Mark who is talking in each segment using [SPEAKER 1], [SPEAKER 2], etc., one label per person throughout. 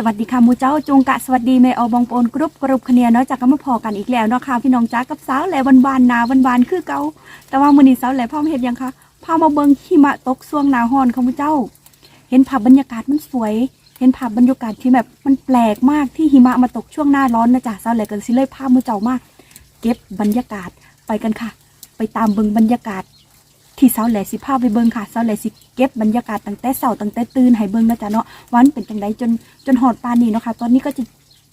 [SPEAKER 1] สวัสดีค่ะมูเจ้าจงกะสวัสดีเมออบองโปนกรุ๊ปกรุ๊ปคเนียเนาะจากกันมาพอกันอีกแล้วเนาะค่ะพี่น้องจ้ากับสาวแหลวันบานนาวันบานคือเกาแต่ว่ามื้อนี้สาวแหลพ่อมเฮ็ดยังคะพามาเบิ่งหิมะตกช่วงหนาร้อนค่ะมูเจ้า เห็นภาพบรรยากาศมันสวย เห็นภาพบรรยากาศที่แบบมันแปลกมากที่หิมะมาตกช่วงหน้าร้อนนะจ๊ะสาวแหลก็สิเลยพาหมูเจ้ามากเก็บบรรยากาศไปกันค่ะ ไปตามเบิ่งบรรยากาศ ที่เสาแหลสิพาไปเบิ่งค่ะเสาแหลสิเก็บบรรยากาศตั้งแต่เสาตั้งแต่ตื่นให้เบิ่งนะจ๊ะเนาะวันเป็นจังไดจนจนหอดปานนี้เนาะค่ะ ตอนนี้ก็จะ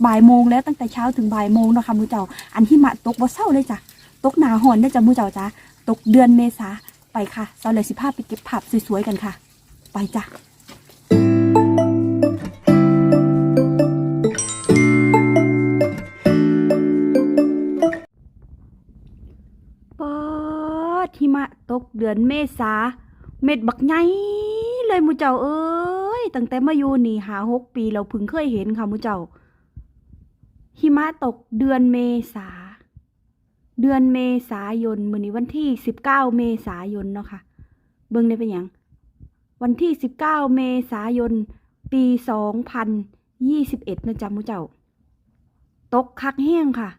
[SPEAKER 1] บ่ายโมงแล้วตั้งแต่เช้าถึงบ่ายโมงเนาะค่ะมูเจ้า อันที่มาตกบ่เศร้าเลยจ้ะตกหนาหอนได้จ้ะมูเจ้าจ้ะตกเดือนเมษาไปค่ะเสาแหลสิพาไปเก็บภาพสวยๆกันค่ะ ไปจ้ะ ดือนเมษาเม็ดบักใหญ่เลยมูเจ้าเอ้ยตั้งแต่มาอยู่นี่หาหกปีเราเพิ่งเคยเห็นค่ะมูเจ้า หิมะตกเดือนเมษา เดือนเมษายนมื้อนี้วันที่สิบเก้าเมษายนเนาะค่ะ เบิ่งได้เป็นหยังวันที่สิบเก้าเมษายน ปีสองพันยี่สิบเอ็ดนะจ๊ะมูเจ้า ตกคักแห้งค่ะ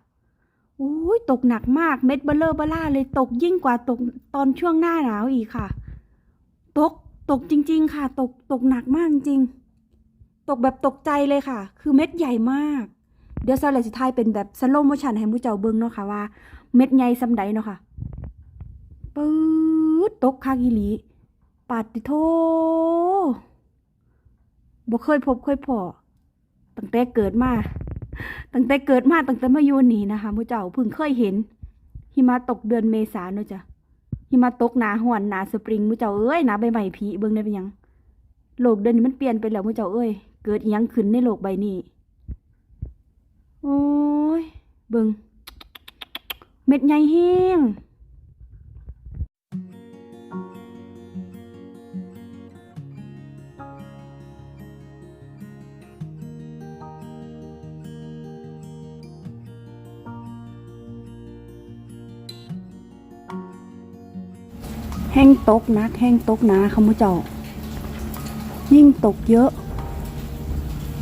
[SPEAKER 1] อ้ยตกหนักมากเม็ดเบลเลอร์เบล่าเลยตกยิ่งกว่าตกตอนช่วงหน้าหนาวอีกค่ะ ตกตกจริง ๆ ค่ะ ตกตกหนักมากจริง ตกแบบตกใจเลยค่ะ คือเม็ดใหญ่มาก เดี๋ยวซาเลสิทายเป็นแบบสโลโมชันให้มูเจ้าเบิ่งเนาะค่ะว่า เม็ดใหญ่ซำใดเนาะค่ะปื๊ดตกคักอีหลีปาติโทบ่เคยพบเคยพอตั้งแต่เกิดมา ตั้งแต่เกิดมาตั้งแต่มาอยู่นี่นะคะมูเจ้าเพิ่งเคยเห็น หิมะตกเดือนเมษาเนอะจ้ะหิมะตกหนาห่วนหนาสปริงมูเจ้าเอ้ยหนาใบใหม่ผีเบิ้งได้เป็นยังโลกเดือนนี้มันเปลี่ยนไปแล้วมูเจ้าเอ้ยเกิดยังขึ้นในโลกใบนี้โอ้ยเบิ้งเม็ดใหญ่แห้ง แห้งตกนัก แห้งตกหนาค่ะมูเจ้า ยิ่งตกเยอะ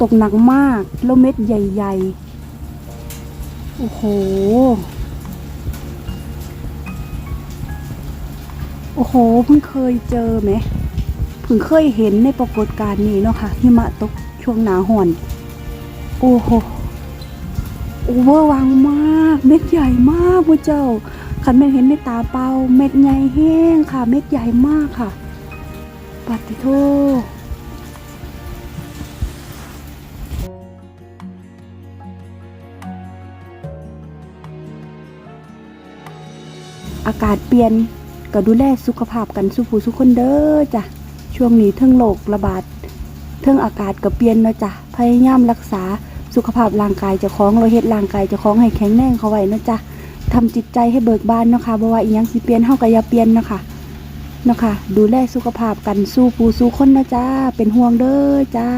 [SPEAKER 1] ตกหนักมาก แล้วเม็ดใหญ่ ๆ โอ้โห โอ้โห เพิ่งเคยเจอไหมเพิ่งเคยเห็นในปรากฏการณ์นี้เนาะค่ะหิมะตกช่วงหนาห่อน โอ้โหโอเวอร์วังมาก เม็ดใหญ่มากพระเจ้า คันแม่นเห็นในตาเป่าเม็ดใหญ่แห้งค่ะ เม็ดใหญ่มากค่ะปฏิโทอากาศเปลี่ยนก็ดูแลสุขภาพกันสุผู้สุคนเด้อจ้ะ ช่วงนี้เทิงโรคระบาดเทิงอากาศก็เปลี่ยนเนาะจ้ะ พยายามรักษาสุขภาพร่างกายเจ้าของเราเฮ็ดร่างกายเจ้าของให้แข็งแรงเขาไว้เนาะจ้ะ ทำจิตใจให้เบิกบานเนาะค่ะบ่ว่าอีหยังสิเปลี่ยนเฮาก็อย่าเปลี่ยนเนาะค่ะเนาะค่ะดูแลสุขภาพกันสู้ปูสู้คนนะจ้าเป็นห่วงเด้อจ้า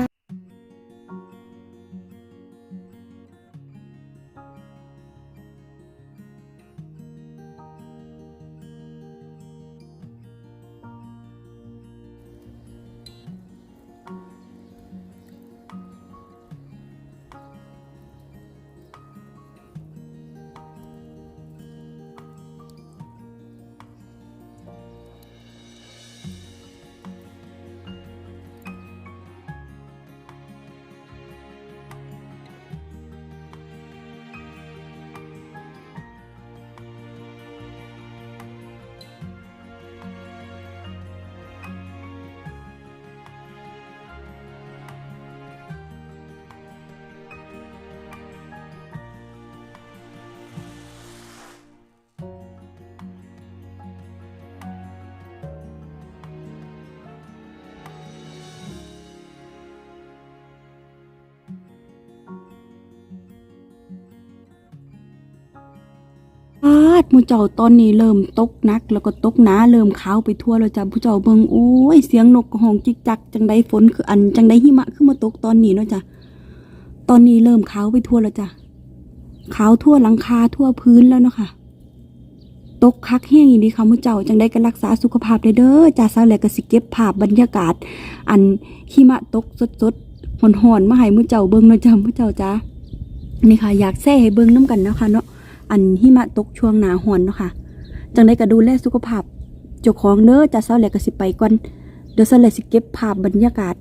[SPEAKER 1] ดมูเจ้าตอนนี้เริ่มตกนัก แล้วก็ตกหนาเริ่มขาวไปทั่วแล้วจ้ะผู้เจ้าเบิ่งโอ้ยเสียงนกกระหองจิกจักจังไดฝนคืออันจังไดหิมะขึ้นมาตกตอนนี้เนาะจ้ะตอนนี้เริ่มขาวไปทั่วแล้วจ้ะขาวทั่วหลังคาทั่วพื้นแล้วเนาะค่ะตกคักแห้งอย่างนี้ค่ะหมูเจ้าจังได้ก็รักษาสุขภาพได้เด้อจ้าสาวแหลกกสิเก็บภาพบรรยากาศ อันหิมะตกสดๆหอนๆมาให้มู่เจ้าเบิ่งเนาะจ้ะมู่เจ้าจ้านี่ค่ะ อยากแซ่ให้เบิ่งน้กันเนาะค่ะเนาะ อันหิมะตกช่วงหนาร้อนเนาะค่ะ จังได้ก็ดูแลสุขภาพเจ้าของเด้อจะเซาแหลกก็สิไปก่อน เดี๋ยวเซาแหลกสิเก็บภาพบรรยากาศ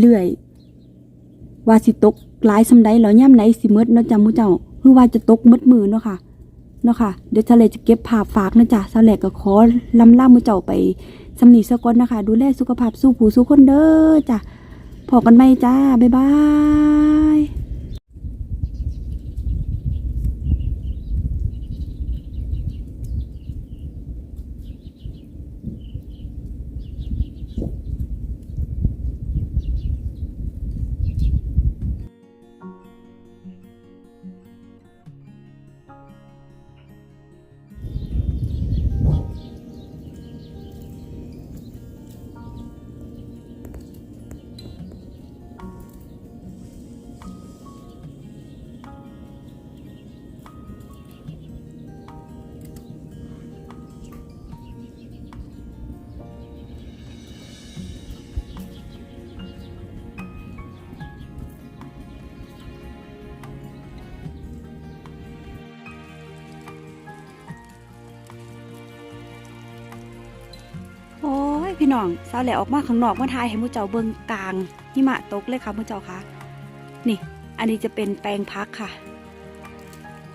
[SPEAKER 1] เรื่อยๆ ว่าสิตกหลายซำใดแล้วย่ำไหนสิหมดเนาะจ้ะมูเจ้าคือว่าจะตกหมดมือเนาะค่ะ เนาะค่ะ เดี๋ยวทะเลจะเก็บภาพฝากนะจ๊ะสาแหลกก็ขอลำล่ามือเจ้าไปสำนีสกอนนะคะ ดูแลสุขภาพสู้ผู้สู้คนเด้อจ้ะพอกันไหมจ้า บ๊ายบาย พี่น้องสาวแหลกออกมาข้างนอกมาทายให้มูเจ้าเบิงกลางหิมะตกเลยค่ะมูเจ้าคะนี่ อันนี้จะเป็นแปลงพักค่ะ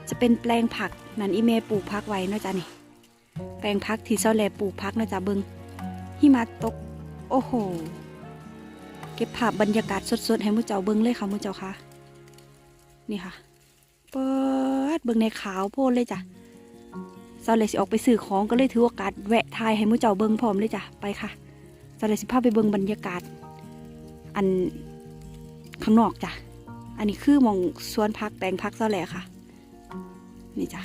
[SPEAKER 1] จะเป็นแปลงผักนั่นอีเมปลูกพักไว้นาะจ๊ะนี่ แปลงพักที่สาวแหลกปลูกพักนาะจ๊ะเบิงหิมะตก โอ้โหเก็บภาพบรรยากาศสดๆให้มูเจ้าเบิงเลยค่ะมูเจ้าคะนี่ค่ะเปิดเบิงในขาวโพดเลยจ้ะ ซาเลยสิออกไปซื้อของก็เลยถือโอกาสแวะทายให้มูเจ้าเบิงพร้อมเลยจ้ะไปค่ะซาเลยสิพาไปเบิงบรรยากาศ อันข้างนอกจ้ะอันนี้คือมองสวนพักแปลงพักซาแหลค่ะ นี่จ้ะ